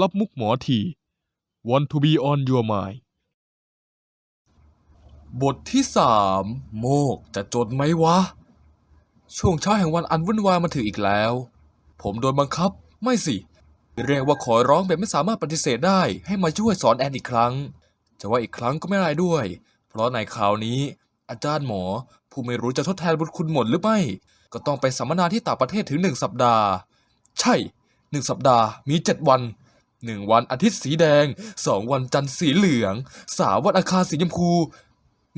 รับมุกหมอที Want to be on your mind บทที่สามโมกจะจดไหมวะ ช่วงเช้าแห่งวันอันวุ่นวายมาถึงอีกแล้ว ผมโดนบังคับไม่สิ เรียกว่าขอร้องแบบไม่สามารถปฏิเสธได้ ให้มาช่วยสอนแอนอีกครั้ง จะว่าอีกครั้งก็ไม่ได้ด้วย เพราะในคราวนี้อาจารย์หมอ ผู้ไม่รู้จะทดแทนบุญคุณหมดหรือไม่ ก็ต้องไปสัมมนาที่ต่างประเทศถึงหนึ่งสัปดาห์ ใช่หนึ่งสัปดาห์มีเจ็ดวัน หนึ่งวันอาทิตย์สีแดงสองวันจันทร์สีเหลืองสามวันอังคารสีชมพู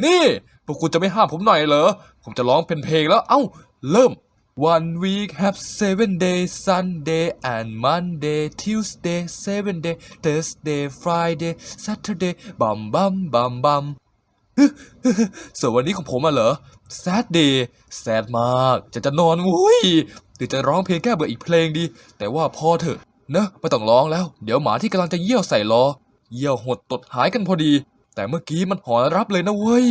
นี่พวกคุณจะไม่ห้ามผมหน่อยเหรอ ผมจะร้องเป็นเพลงแล้วเอ้า เริ่ม One week have seven days Sunday and Monday Tuesday seven day Thursday Friday Saturday บัมบัมบัมบัมส่วนวันนี้ของผมอะเหรอ sad day sad มาก จะจะนอนวุ้ยหรือจะร้องเพลงแก้เบื่ออีกเพลงดี แต่ว่าพอเถอะ เนอะไม่ต้องร้องแล้ว เดี๋ยวหมาที่กำลังจะเยี่ยวใส่ล้อ เยี่ยวหดตดหายกันพอดี แต่เมื่อกี้มันหอนรับเลยนะเว้ย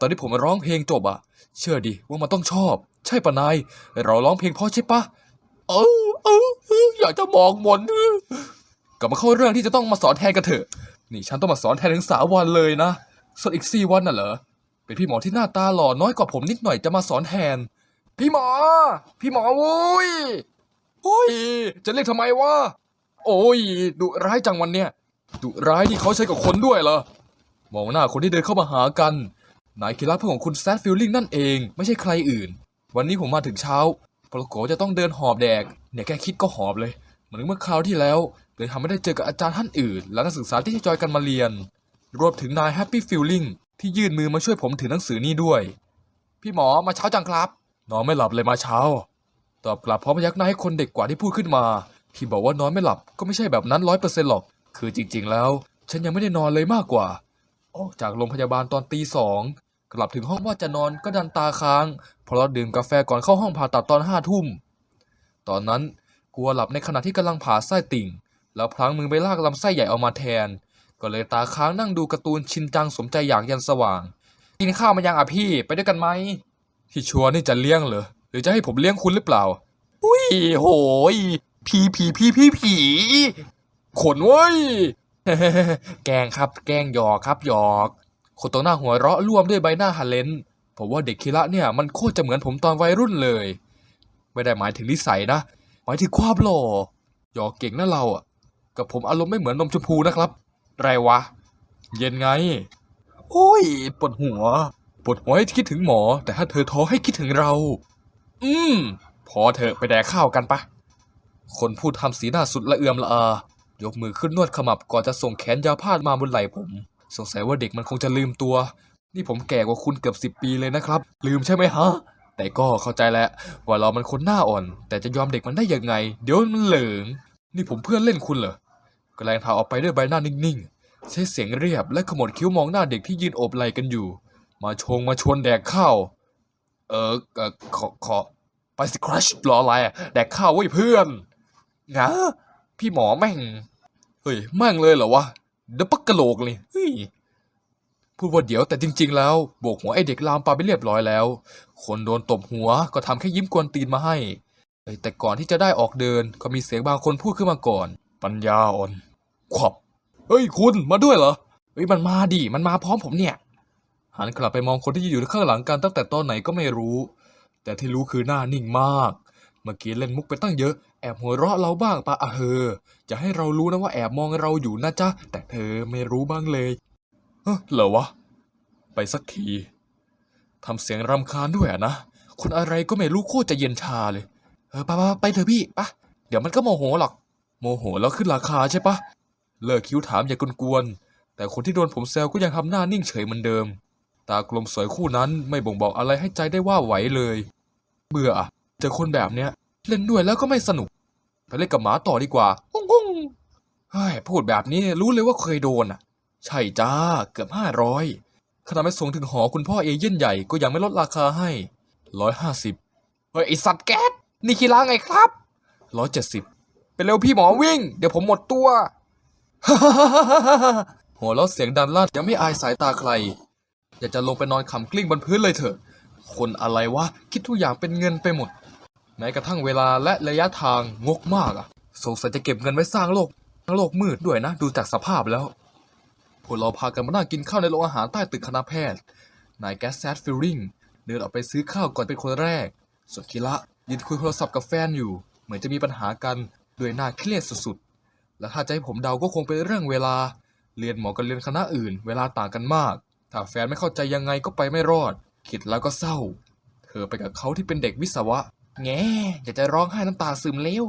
ตอนที่ผมร้องเพลงจบอะเชื่อดิว่ามันต้องชอบ ใช่ปะนาย เราร้องเพลงเพราะใช่ปะเออเอออยากจะมองมนกลับมาเข้าเรื่องที่จะต้องมาสอนแทนกันเถอะ นี่ฉันต้องมาสอนแทนถึงสามวันเลยนะ ส่วนอีกสี่วันน่ะเหรอ เป็นพี่หมอที่หน้าตาหล่อน้อยกว่าผมนิดหน่อยจะมาสอนแทน พี่หมอ พี่หมอวุ้ย โอ้ยจะเรียกทำไมวะโอ้ยดุร้ายจังวันเนี้ยดุร้ายที่เขาใช้กับคนด้วยเหรอมองหน้าคนที่เดินเข้ามาหากันนายคิระเพื่อนของคุณแซดฟิลลิ่งนั่นเองไม่ใช่ใครอื่น วันนี้ผมมาถึงเช้าปรากฏจะต้องเดินหอบแดก เนี่ยแค่คิดก็หอบเลยเหมือนเมื่อคราวที่แล้วเลยทำไม่ได้เจอกับอาจารย์ท่านอื่น และนักศึกษาที่จอยกันมาเรียน รวมถึงนายแฮปปี้ฟิลลิ่งที่ยื่นมือมาช่วยผมถือหนังสือนี่ด้วย พี่หมอมาเช้าจังครับ นอนไม่หลับเลยมาเช้า ตอบกลับพร้อมยักหน้าให้คนเด็กกว่าที่พูดขึ้นมา ที่บอกว่านอนไม่หลับก็ไม่ใช่แบบนั้นร้อยเปอร์เซ็นต์หรอก คือจริงๆแล้ว ฉันยังไม่ได้นอนเลยมากกว่า ออกจากโรงพยาบาลตอนตีสองกลับถึงห้องว่าจะนอนก็ดันตาค้าง เพราะเราดื่มกาแฟก่อนเข้าห้องผ่าตัดตอนห้าทุ่ม ตอนนั้นกลัวหลับในขณะที่กำลังผ่าไส้ติ่ง แล้วพลั้งมือไปลากลำไส้ใหญ่ออกมาแทน ก็เลยตาค้างนั่งดูการ์ตูนชินจังสมใจอยากยันสว่าง กินข้าวมายังอะพี่ไปด้วยกันไหมที่ชัวนี่จะเลี้ยงเหรอ หรือจะให้ผมเลี้ยงคุณหรือเปล่า อุ้ยโหยผีผีผีผีผีขนเว้ย แกล้งครับ แกล้งหยอกครับหยอกคนตรงหน้าหัวเราะร่วมด้วยใบหน้าฮันเลนผมว่าเด็กคิระเนี่ยมันโคตรจะเหมือนผมตอนวัยรุ่นเลย ไม่ได้หมายถึงนิสัยนะ หมายถึงความหล่อหยอกเก่งนะเราอะ กับผมอารมณ์ไม่เหมือนนมชมพูนะครับไรวะ เย็นไง โอ้ยปวดหัวปวดหัวให้คิดถึงหมอ แต่ถ้าเธอท้อให้คิดถึงเรา อืม พอเถอะไปแดกข้าวกันปะ คนพูดทำสีหน้าสุดละเอือมละอา ยกมือขึ้นนวดขมับก่อนจะส่งแขนยาวพาดมาบนไหล่ผม สงสัยว่าเด็กมันคงจะลืมตัว นี่ผมแก่กว่าคุณเกือบสิบปีเลยนะครับ ลืมใช่ไหมฮะ แต่ก็เข้าใจแล้วว่าเรามันคนหน้าอ่อน แต่จะยอมเด็กมันได้ยังไง เดี๋ยวมันเหลิง นี่ผมเพื่อนเล่นคุณเหรอกระแลงเท้าออกไปด้วยใบหน้านิ่งๆ ใช้เสียงเรียบและขมวดคิ้วมองหน้าเด็กที่ยืนโอบไหล่กันอยู่ มาชงมาชวนแดกข้าว เออเออขอขอไปสิครัชรออะไรอะแดกข้าวไว้ยเพื่อนงะพี่หมอแม่ง เฮ้ยแม่งเลยเหรอวะเดยวปักกะโหลกเลยเฮ้ยพูดว่าเดี๋ยวแต่จริง ๆ แล้วโบกหัวไอเด็กลามปาไปเรียบร้อยแล้ว คนโดนตบหัวก็ทำแค่ยิ้มกวนตีนมาให้เอ้ยแต่ก่อนที่จะได้ออกเดินก็มีเสียงบางคนพูดขึ้นมาก่อน ปัญญาอ่อนขวับเฮ้ยคุณมาด้วยเหรอเฮ้ยมันมาดิมันมาพร้อมผมเนี่ย หันกลับไปมองคนที่ยืนอยู่ข้างหลังกันตั้งแต่ตอนไหนก็ไม่รู้ แต่ที่รู้คือหน้านิ่งมาก เมื่อกี้เล่นมุกไปตั้งเยอะแอบหัวเราะเราบ้างปะอะเฮอจะให้เรารู้นะว่าแอบมองเราอยู่นะจ๊ะแต่เธอไม่รู้บ้างเลยเฮ้เหรอวะ ไปสักทีทำเสียงรำคาญด้วยอะนะคนอะไรก็ไม่รู้โคตรจะเย็นชาเลยเออไปไปไปเถอะพี่ปะเดี๋ยวมันก็โมโหหรอก โมโหแล้วขึ้นราคาใช่ปะเลิกคิ้วถามอย่ากวนๆแต่คนที่โดนผมแซวก็ยังทำหน้านิ่งเฉยเหมือนเดิม ตากลมสวยคู่นั้นไม่บ่งบอกอะไรให้ใจได้ว่าไหวเลย เบื่อเจอคนแบบเนี้ย เล่นด้วยแล้วก็ไม่สนุก ไปเล่นกับหมาต่อดีกว่าฮ่งฮ่งเฮ้ยพูดแบบนี้รู้เลยว่าเคยโดนอะ ใช่จ้าเกือบห้าร้อยขนาดไปส่งถึงหอคุณพ่อเอเย่นใหญ่ก็ยังไม่ลดราคาให้ร้อยห้าสิบเฮ้ยไอสัตว์แก๊สนี่คีราไงครับร้อยเจ็ดสิบเป็นเร็วพี่หมอวิ่ง เดี๋ยวผมหมดตัว หัวเราะเสียงดังลั่นยังไม่อายสายตาใคร อยากจะลงไปนอนขำกลิ้งบนพื้นเลยเถอะ คนอะไรวะ คิดทุกอย่างเป็นเงินไปหมด แม้กระทั่งเวลาและระยะทางงกมากอะสงสัยจะเก็บเงินไว้สร้างโลกโลกมืดด้วยนะ ดูจากสภาพแล้ว พวกเราพากันมานั่งกินข้าวในโรงอาหารใต้ตึกคณะแพทย์ นายแกสแซดฟิลลิงเดินออกไปซื้อข้าวก่อนเป็นคนแรก ส่วนคิระยืนคุยโทรศัพท์กับแฟนอยู่ เหมือนจะมีปัญหากันด้วยหน้าเครียดสุดๆ และถ้าจะให้ผมเดาก็คงเป็นเรื่องเวลา เรียนหมอกับเรียนคณะอื่น เวลาต่างกันมาก ถ้าแฟนไม่เข้าใจยังไงก็ไปไม่รอด คิดแล้วก็เศร้า เธอไปกับเขาที่เป็นเด็กวิศวะ แง่อยากจะร้องไห้น้ำตาซึมเร็ว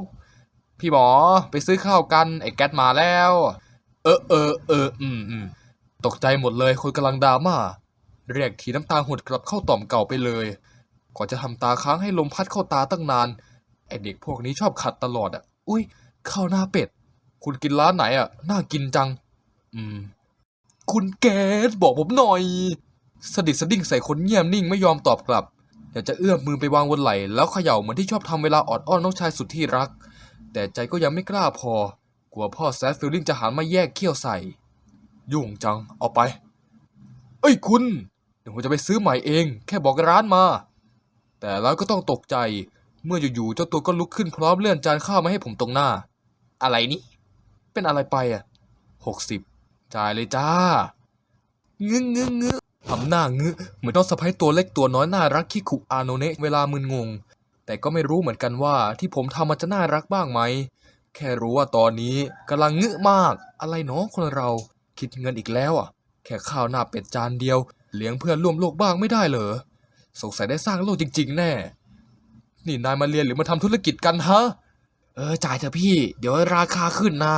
พี่หมอไปซื้อข้าวกัน ไอ้แก๊สมาแล้ว เออเออเอออืมอืมตกใจหมดเลยคนกำลังดราม่าเรียกทีน้ำตาหดกลับเข้าต่อมเก่าไปเลยก่อนจะทำตาค้างให้ลมพัดเข้าตาตั้งนาน ไอเด็กพวกนี้ชอบขัดตลอดอะ อุ้ยข้าวหน้าเป็ด คุณกินร้านไหนอะ น่ากินจัง อืม คุณแก๊สบอกผมหน่อยสดิดสดิ้งใส่คนเงียบนิ่งไม่ยอมตอบกลับ อยากจะเอื้อมมือไปวางบนไหล่แล้วเขย่าเหมือนที่ชอบทำเวลาออดอ้อนน้องชายสุดที่รัก แต่ใจก็ยังไม่กล้าพอ กลัวพ่อแซดฟิลลิงจะหันมาแยกเขี้ยวใส่ ยุ่งจัง เอาไป เอ้ยคุณ เดี๋ยวผมจะไปซื้อใหม่เอง แค่บอกร้านมา แต่แล้วก็ต้องตกใจ เมื่ออยู่ๆเจ้าตัวก็ลุกขึ้นพร้อมเลื่อนจานข้าวมาให้ผมตรงหน้า อะไรนี่ เป็นอะไรไปอะหกสิบ จ่ายเลยจ้างึงงึงงึทำหน้างึเหมือนต้องสะพ้ายตัวเล็กตัวน้อยน่ารักขี้ขุอาโนเนะเวลามึนงง แต่ก็ไม่รู้เหมือนกันว่าที่ผมทำมันจะน่ารักบ้างไหม แค่รู้ว่าตอนนี้กำลังงึมาก อะไรเนาะคนเรา คิดเงินอีกแล้วอะ แค่ข้าวหน้าเป็ดจานเดียว เลี้ยงเพื่อนร่วมโลกบ้างไม่ได้เหรอ สงสัยได้สร้างโลกจริง ๆ แน่ นี่นายมาเรียนหรือมาทำธุรกิจกันฮะ เออจ่ายเถอะพี่ เดี๋ยวราคาขึ้นนะ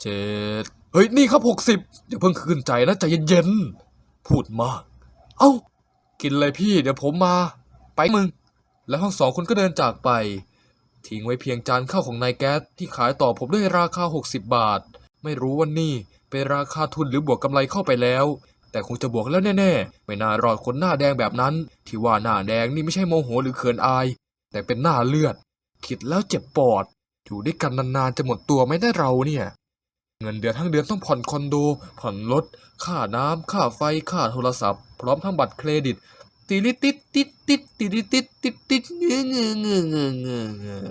เจ็ด เฮ้ยนี่ครับหกสิบอย่าเพิ่งขึ้นใจนะใจเย็นๆพูดมาก เอ้า กินเลยพี่ เดี๋ยวผมมา ไปมึง แล้วทั้งสองคนก็เดินจากไป ทิ้งไว้เพียงจานข้าวของนายแก๊สที่ขายต่อผมด้วยราคา 60 บาท ไม่รู้ว่านี่เป็นราคาทุนหรือบวกกำไรเข้าไปแล้ว แต่คงจะบวกแล้วแน่ๆ ไม่น่ารอดคนหน้าแดงแบบนั้น ที่ว่าหน้าแดงนี่ไม่ใช่โมโหหรือเขินอาย แต่เป็นหน้าเลือด คิดแล้วเจ็บปอด อยู่ด้วยกันนานๆจะหมดตัวไม่ได้เราเนี่ย เงินเดือนทั้งเดือนต้องผ่อนคอนโด ผ่อนรถ ค่าน้ำ ค่าไฟ ค่าโทรศัพท์ พร้อมทั้งบัตรเครดิต ติลิติดติดติดติลิติดติดติดเงือเงือเงือเงือเงือเงือ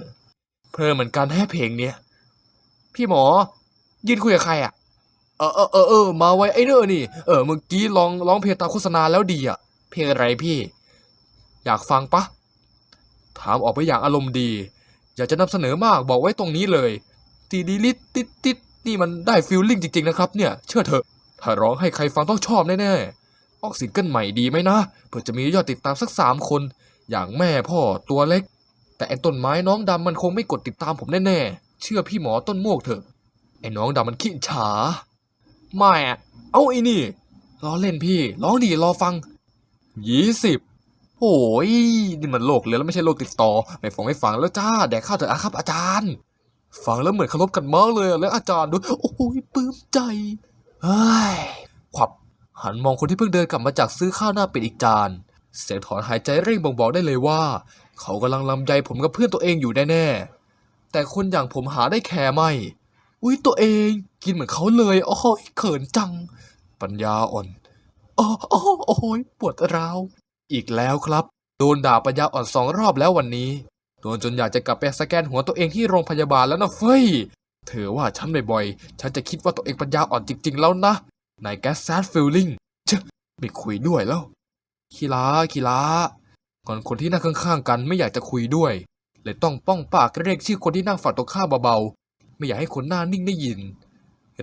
เพิ่มเหมือนกันแค่เพลงเนี้ย พี่หมอ ยืนคุยกับใครอะ เออเออเออเออมาไว้ไอ้เนอนี่ เออเมื่อกี้ลองร้องเพลงตามโฆษณาแล้วดีอะ เพลงอะไรพี่ อยากฟังปะ ถามออกไปอย่างอารมณ์ดี อยากจะนำเสนอมากบอกไว้ตรงนี้เลยตีดีลิตติดติด นี่มันได้ฟิลลิ่งจริงๆนะครับเนี่ย เชื่อเถอะ ถ้าร้องให้ใครฟังต้องชอบแน่ๆ ออกซิงเกิลใหม่ดีไหมนะ เพื่อจะมียอดติดตามสักสามคน อย่างแม่พ่อตัวเล็ก แต่ไอ้ต้นไม้น้องดำมันคงไม่กดติดตามผมแน่ๆ เชื่อพี่หมอต้นโมกเถอะ ไอ้น้องดำมันขี้ฉาไม่เอาไอ้นี่ล้อเล่นพี่ร้องดีรอฟังยี่สิบโอ้ยนี่มันโลกเลือแล้วไม่ใช่โลกติดต่อ ไม่ฟังไม่ฟังแล้วจ้าแดกข้าวเถอะครับอาจารย์ ฟังแล้วเหมือนเคารพกันมากเลยแล้วอาจารย์ด้วย โอ้ยปลื้มใจเฮ้ยขวับหันมองคนที่เพิ่งเดินกลับมาจากซื้อข้าวหน้าเป็ดอีกจาน เสียงถอนหายใจเร่งบ่งบอกได้เลยว่า เขากำลังลำใจผมกับเพื่อนตัวเองอยู่แน่ๆแต่คนอย่างผมหาได้แค่ไม่ อุ้ยตัวเองกินเหมือนเขาเลยโอ้ยเขินจัง ปัญญาอ่อนโอ้โอ้โอ้ยปวดร้าวอีกแล้วครับ โดนด่าปัญญาอ่อนสองรอบแล้ววันนี้ โดนจนอยากจะกลับไปสแกนหัวตัวเองที่โรงพยาบาลแล้วนะเฟ้ย เธอว่าฉันบ่อยๆ ฉันจะคิดว่าตัวเองปัญญาอ่อนจริงๆแล้วนะนายแกสแซดฟิลลิงเชะไม่คุยด้วยแล้วคีลาคีลาก่อนคนที่นั่งข้างๆ กันไม่อยากจะคุยด้วย เลยต้องป้องปากเรียกชื่อคนที่นั่งฝั่งตรงข้ามเบาๆ ไม่อยากให้คนหน้านิ่งได้ยิน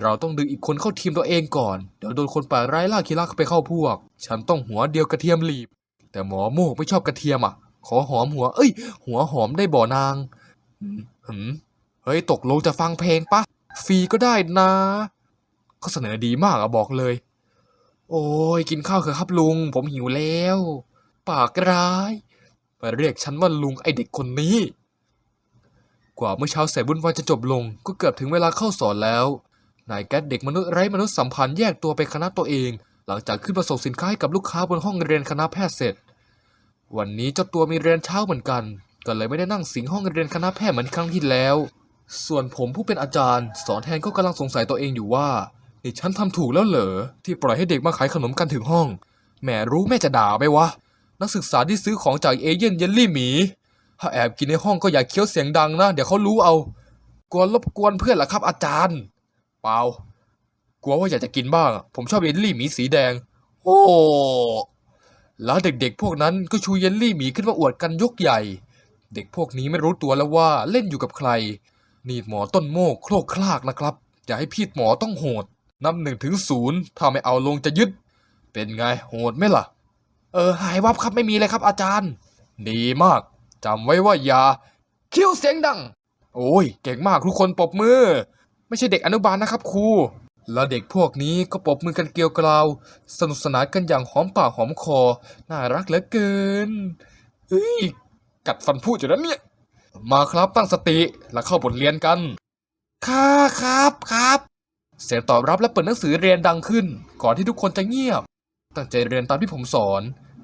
เราต้องดึงอีกคนเข้าทีมตัวเองก่อน เดี๋ยวโดนคนป่าร้ายล่าคีลาเข้าไปเข้าพวก ฉันต้องหัวเดียวกระเทียมหลีบ แต่หมอโมกไม่ชอบกระเทียมอะ ขอหอมหัว เอ้ย หัวหอมได้บ่อนางหืมเฮ้ย ตกลงจะฟังเพลงปะ ฟรีก็ได้นะเขาเสนอดีมากอะบอกเลย โอ้ย กินข้าวเถอะครับลุง ผมหิวแล้ว ปากร้ายมาเรียกฉันว่าลุงไอเด็กคนนี้ กว่าเมื่อเช้าแสนวุ่นวายจะจบลง ก็เกือบถึงเวลาเข้าสอนแล้ว นายแก๊สเด็กมนุษย์ไร้มนุษยสัมพันธ์แยกตัวไปคณะตัวเอง หลังจากขึ้นมาส่งสินค้าให้กับลูกค้าบนห้องเรียนคณะแพทย์เสร็จ วันนี้เจ้าตัวมีเรียนเช้าเหมือนกัน ก็เลยไม่ได้นั่งสิงห้องเรียนคณะแพทย์เหมือนครั้งที่แล้ว ส่วนผมผู้เป็นอาจารย์ สอนแทนก็กำลังสงสัยตัวเองอยู่ว่านี่ฉันทำถูกแล้วเหรอที่ปล่อยให้เด็กมาขายขนมกันถึงห้องแม่รู้แม่จะด่าไหมวะ นักศึกษาที่ซื้อของจากเอเย่นเยลลี่หมี ถ้าแอบกินในห้องก็อย่าเคี้ยวเสียงดังนะ เดี๋ยวเขารู้เอา กลัวรบกวนเพื่อนเหรอครับอาจารย์ เปล่ากลัวว่าอยากจะกินบ้าง ผมชอบเยลลี่หมีสีแดง โอ้ แล้วเด็กๆ พวกนั้นก็ชูเยลลี่หมีขึ้นมาอวดกันยกใหญ่ เด็กพวกนี้ไม่รู้ตัวแล้วว่าเล่นอยู่กับใคร นี่หมอต้นโมกโครกคลากนะครับ อย่าให้พี่หมอต้องโหดนับหนึ่งถึงศูนย์ถ้าไม่เอาลงจะยึด เป็นไงโหดไหมล่ะ เออ หายวับครับไม่มีเลยครับอาจารย์ ดีมากจำไว้ว่าอย่าเคี้ยวเสียงดัง โอ้ย เก่งมากทุกคนปรบมือ ไม่ใช่เด็กอนุบาลนะครับครู แล้วเด็กพวกนี้ก็ปรบมือกันเกลียวกราว สนุกสนานกันอย่างหอมปากหอมคอ น่ารักเหลือเกินเฮ้ยกัดฟันพูดอยู่แล้วเนี่ย มาครับตั้งสติแล้วเข้าบทเรียนกัน ค่ะครับครับ เสียงตอบรับและเปิดหนังสือเรียนดังขึ้น ก่อนที่ทุกคนจะเงียบ ตั้งใจเรียนตามที่ผมสอน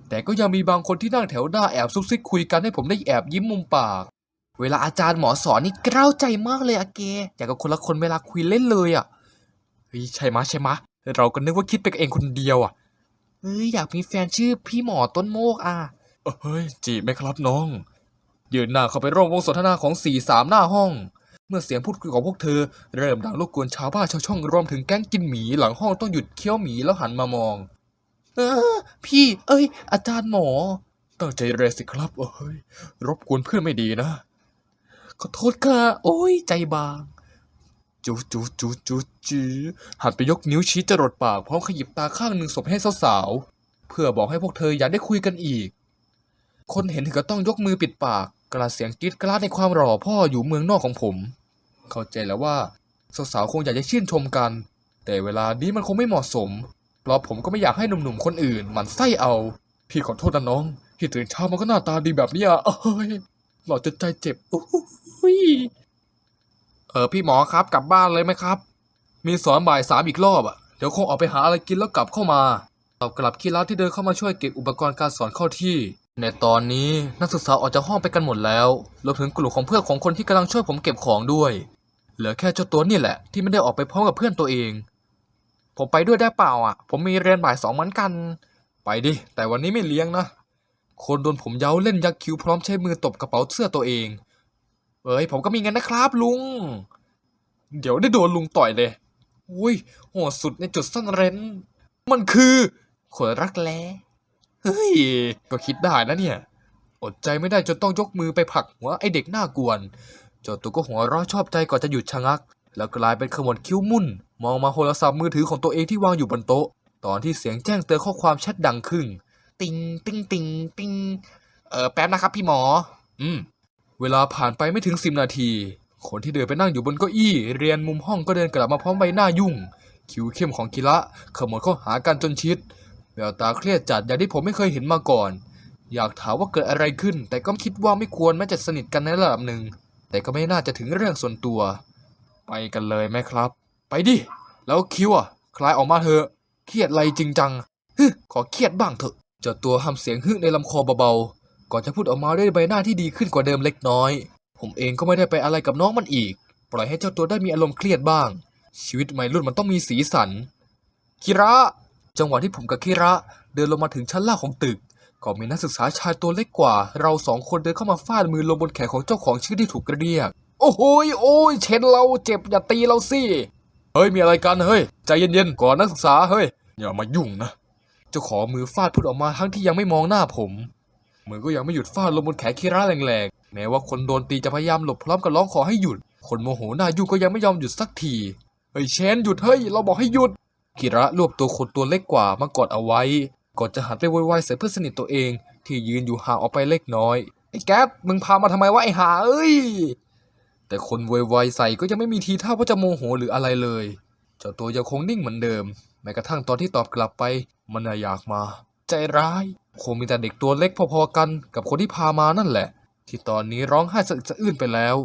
แต่ก็ยังมีบางคนที่นั่งแถวหน้าแอบซุกซิกคุยกันให้ผมได้แอบยิ้มมุมปาก เวลาอาจารย์หมอสอนนี่เกล้าใจมากเลยอะเกอยากกับคนละคนเวลาคุยเล่นเลยอะ เฮ้ยใช่มะใช่มะเราก็นึกว่าคิดไปเองคนเดียวอะเฮ้ยอยากมีแฟนชื่อพี่หมอต้นโมกอะเฮ้ยจีบไหมครับน้อง ยืนหน้าเข้าไปร่วมวงสนทนาของสี่สามหน้าห้อง เมื่อเสียงพูดคุยของพวกเธอ เริ่มดังรบกวนชาวบ้านชาวช่องรวมถึงแก๊งกินหมีหลังห้องต้องหยุดเคี้ยวหมีแล้วหันมามอง เออ พี่ เอ้ย อาจารย์หมอตั้งใจเรียนสิครับเอ้ยรบกวนเพื่อนไม่ดีนะขอโทษค่ะโอ้ยใจบาง จูจูจูจูจีหันไปยกนิ้วชี้จรดปากพร้อมขยิบตาข้างหนึ่งสบให้สาวๆ เพื่อบอกให้พวกเธออย่าได้คุยกันอีก คนเห็นถึงก็ต้องยกมือปิดปาก กระเสียงกรีดกราดในความหล่อพ่ออยู่เมืองนอกของผม เข้าใจแล้วว่าสาวๆคงอยากจะชื่นชมกัน แต่เวลานี้มันคงไม่เหมาะสม เพราะผมก็ไม่อยากให้หนุ่มๆคนอื่นหมันไส้เอา พี่ขอโทษนะน้อง ที่ตื่นเช้ามันก็หน้าตาดีแบบนี้ยเอ้ยหล่อจนใจเจ็บโอ้ย เออพี่หมอครับกลับบ้านเลยไหมครับ มีสอนบ่ายสามอีกรอบอะเดี๋ยวคงออกไปหาอะไรกินแล้วกลับเข้ามาตอบกลับคีราที่เดินเข้ามาช่วยเก็บอุปกรณ์การสอนเข้าที่ ในตอนนี้นักศึกษาออกจากห้องไปกันหมดแล้วรวมถึงกลุ่มของเพื่อนของคนที่กำลังช่วยผมเก็บของด้วย เหลือแค่เจ้าตัวนี่แหละ ที่ไม่ได้ออกไปพร้อมกับเพื่อนตัวเอง ผมไปด้วยได้เปล่าอะ ผมมีเรียนบ่ายสองเหมือนกัน ไปดิ แต่วันนี้ไม่เลี้ยงนะคนโดนผมเย้าเล่นยักคิ้วพร้อมใช้มือตบกระเป๋าเสื้อตัวเอง เอ้ยผมก็มีเงินนะครับลุง เดี๋ยวได้โดนลุงต่อยเลย อุ้ยโหดสุดในจุดซ่อนเร้น มันคือคนรักแร้เฮ้ย ก็คิดได้นะเนี่ย อดใจไม่ได้จนต้องยกมือไปผลักหัวไอเด็กหน้ากวนเจ้าตัวก็หัวเราะชอบใจก่อนจะหยุดชะงัก แล้วกลายเป็นขมวดคิ้วมุ่น มองมาโทรศัพท์มือถือของตัวเองที่วางอยู่บนโต๊ะ ตอนที่เสียงแจ้งเตือนข้อความแชทดังขึ้น ติงติงติงติงเออแป๊บนะครับพี่หมอ อืม เวลาผ่านไปไม่ถึงสิบนาที คนที่เดินไปนั่งอยู่บนเก้าอี้ เรียนมุมห้องก็เดินกลับมาพร้อมใบหน้ายุ่ง คิ้วเข้มของกิระขมวดเข้าหากันจนชิด แววตาเครียดจัดอย่างที่ผมไม่เคยเห็นมาก่อน อยากถามว่าเกิดอะไรขึ้น แต่ก็คิดว่าไม่ควรแม้จะสนิทกันในระดับหนึ่ง แต่ก็ไม่น่าจะถึงเรื่องส่วนตัว ไปกันเลยไหมครับ ไปดิ แล้วคิ้วอะ คลายออกมาเถอะ เครียดอะไรจริงจังฮึขอเครียดบ้างเถอะเจ้าตัวทำเสียงฮึในลำคอเบาๆ ก่อนจะพูดออกมาด้วยใบหน้าที่ดีขึ้นกว่าเดิมเล็กน้อย ผมเองก็ไม่ได้ไปอะไรกับน้องมันอีก ปล่อยให้เจ้าตัวได้มีอารมณ์เครียดบ้าง ชีวิตวัยรุ่นมันต้องมีสีสัน คิระ จังหวะที่ผมกับคิระเดินลงมาถึงชั้นล่างของตึก ก็มีนักศึกษาชายตัวเล็กกว่า เราสองคนเดินเข้ามาฟาดมือลงบนแขนของเจ้าของชื่อที่ถูกเรียก โอ้โหโอ้ยเช็ดเราเจ็บอย่าตีเราสิ เฮ้ยมีอะไรกันเฮ้ยใจเย็นๆก่อนนักศึกษาเฮ้ยอย่ามายุ่งนะ เจ้าของมือฟาดพูดออกมาทั้งที่ยังไม่มองหน้าผม มือก็ยังไม่หยุดฟาดลงบนแขนคิระแรงๆ แม้ว่าคนโดนตีจะพยายามหลบพร้อมกับร้องขอให้หยุด คนโมโหหน้ายุก็ยังไม่ยอมหยุดสักที เฮ้ยเชนหยุดเฮ้ยเราบอกให้หยุด คิระรวบตัวคนตัวเล็กกว่ามากอดเอาไว้ ก่อนจะหันไปโวยวายใส่เพื่อนสนิทตัวเอง ที่ยืนอยู่ห่างออกไปเล็กน้อย ไอ้แก๊สมึงพามาทำไมวะไอ้หาเอ้ย แต่คนโวยวายใส่ก็ยังไม่มีทีท่าว่าจะโมโหหรืออะไรเลย เจ้าตัวยังคงนิ่งเหมือนเดิม แม้กระทั่งตอนที่ตอบกลับไป มันอยากมา ใจร้ายคงมีแต่เด็กตัวเล็กพอๆกันกับคนที่พามานั่นแหละ ที่ตอนนี้ร้องไห้สะอึกสะอื้นไปแล้ว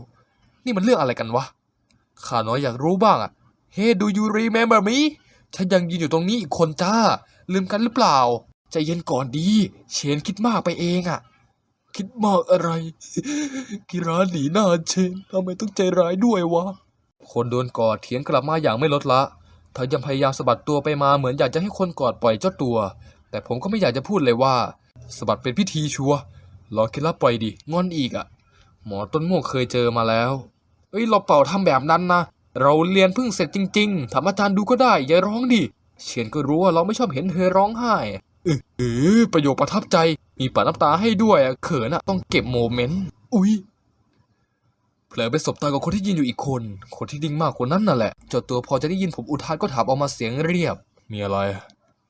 นี่มันเรื่องอะไรกันวะข้าน้อยอยากรู้บ้างอะเฮ้ do you remember me ฉันยังยืนอยู่ตรงนี้อีกคนจ้า ลืมกันหรือเปล่า ใจเย็นก่อนดี เชนคิดมากไปเองอะคิดมากอะไร กิราหนีหน้าเชนทำไมต้องใจร้ายด้วยวะ คนโดนกอดเถียงกลับมาอย่างไม่ลดละเธอยังพยายามสะบัดตัวไปมาเหมือนอยากจะให้คนกอดปล่อยเจ้าตัว แต่ผมก็ไม่อยากจะพูดเลยว่าสะบัดเป็นพิธีชัวรอคิดละปล่อยดิงอนอีกอะหมอต้นโมกเคยเจอมาแล้ว เอ้ยเราเป่าทำแบบนั้นนะเราเรียนเพิ่งเสร็จจริงๆถามอาจารย์ดูก็ได้ อย่าร้องดิเชียนก็รู้ว่าเราไม่ชอบเห็นเธอร้องไห้เออเออประโยคประทับใจ มีปาน้ำตาให้ด้วยอะเขินอะต้องเก็บโมเมนต์ อุ้ยเผลอไปสบตากับคนที่ยืนอยู่อีกคน คนที่ดิ้งมากกว่านั้นน่ะแหละเจ้าตัวพอจะได้ยินผมอุทานก็ถามออกมาเสียงเรียบ มีอะไร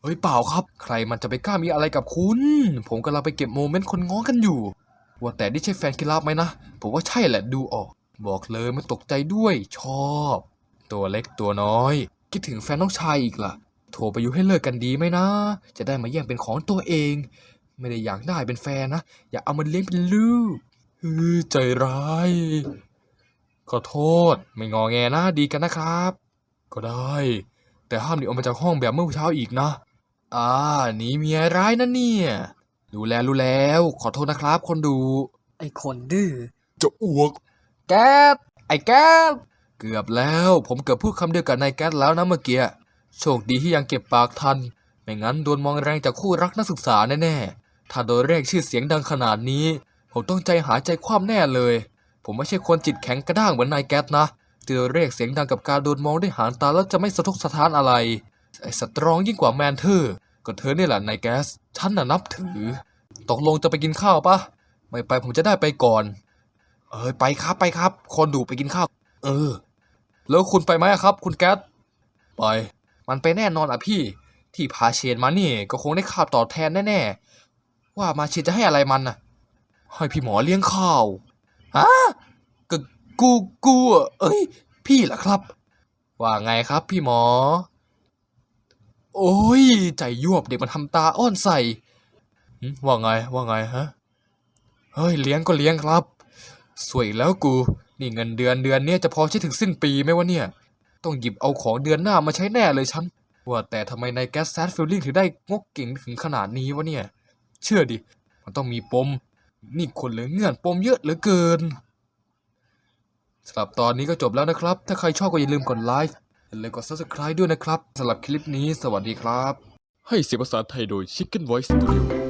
ฮ้ยเปล่าครับ ใครมันจะไปกล้ามีอะไรกับคุณ ผมกำลังไปเก็บโมเมนต์คนง้อกันอยู่ ว่าแต่นี่ใช่แฟนคิราบไหมนะ ผมว่าใช่แหละดูออก บอกเลยไม่ตกใจด้วยชอบ ตัวเล็กตัวน้อย คิดถึงแฟนน้องชายอีกล่ะ โทรไปยุให้เลิกกันดีไหมนะ จะได้มาแย่งเป็นของตัวเอง ไม่ได้อยากได้เป็นแฟนนะ อยากเอามันเลี้ยงเป็นลูกเฮ้ยใจร้าย ขอโทษ ไม่งอแงนะดีกันนะครับ ก็ได้ แต่ห้ามหนีออกมาจากห้องแบบเมื่อเช้าอีกนะ อ่าหนีเมียร้ายนะเนี่ยรู้แล้วรู้แล้ว ขอโทษนะครับ คนดู ไอ้คนดื้อจะอ้วก แก๊สไอ้แก๊สเกือบแล้ว ผมเกือบพูดคำเดียวกับนายแก๊สแล้วนะเมื่อกี้โชคดีที่ยังเก็บปากทัน ไม่งั้นโดนมองแรงจากคู่รักนักศึกษาแน่ๆถ้าโดนเรียกชื่อเสียงดังขนาดนี้ ผมต้องใจหายใจคว่ำแน่เลย ผมไม่ใช่คนจิตแข็งกระด้างเหมือนนายแก๊สนะที่โดนเรียกเสียงดังกับการโดนมองด้วยหางตาแล้วจะไม่สะทกสะท้านอะไร ไอ้สตรองยิ่งกว่าแมนเธอร์ก็เธอเนี่ยแหละนายแก๊ส ฉันน่ะนับถือ ตกลงจะไปกินข้าวปะ ไม่ไปผมจะได้ไปก่อน เออไปครับไปครับ คนดูไปกินข้าว เออ แล้วคุณไปไหมครับ คุณแก๊ส ไป มันไปแน่นอนอะพี่ ที่พาเชนมานี่ ก็คงได้ข้าวตอบแทนแน่ๆ ว่ามาเชนจะให้อะไรมันน่ะ ให้พี่หมอเลี้ยงข้าวฮะกกูกู เอ้ย พี่เหรอครับ ว่าไงครับพี่หมอ โอ้ย ใจยวบเด็กมันทำตาอ้อนใส่ว่าไง ว่าไงฮะ เฮ้ย เลี้ยงก็เลี้ยงครับ สวยแล้วกู นี่เงินเดือนเดือนเนี้ยจะพอใช้ถึงสิ้นปีไหมวะเนี่ย ต้องหยิบเอาของเดือนหน้ามาใช้แน่เลยฉัน ว่าแต่ทำไมในแก๊สแซดฟิลลิ่งถึงได้งกเก่งถึงขนาดนี้วะเนี่ย เชื่อดิ มันต้องมีปม นี่คนเหลือเงื่อนปมเยอะเหลือเกินสำหรับตอนนี้ก็จบแล้วนะครับ ถ้าใครชอบก็อย่าลืมกดไลค์ อย่าลืมกด subscribe ด้วยนะครับสำหรับคลิปนี้สวัสดีครับ ให้เสียงภาษาไทยโดย Chicken Voice Studio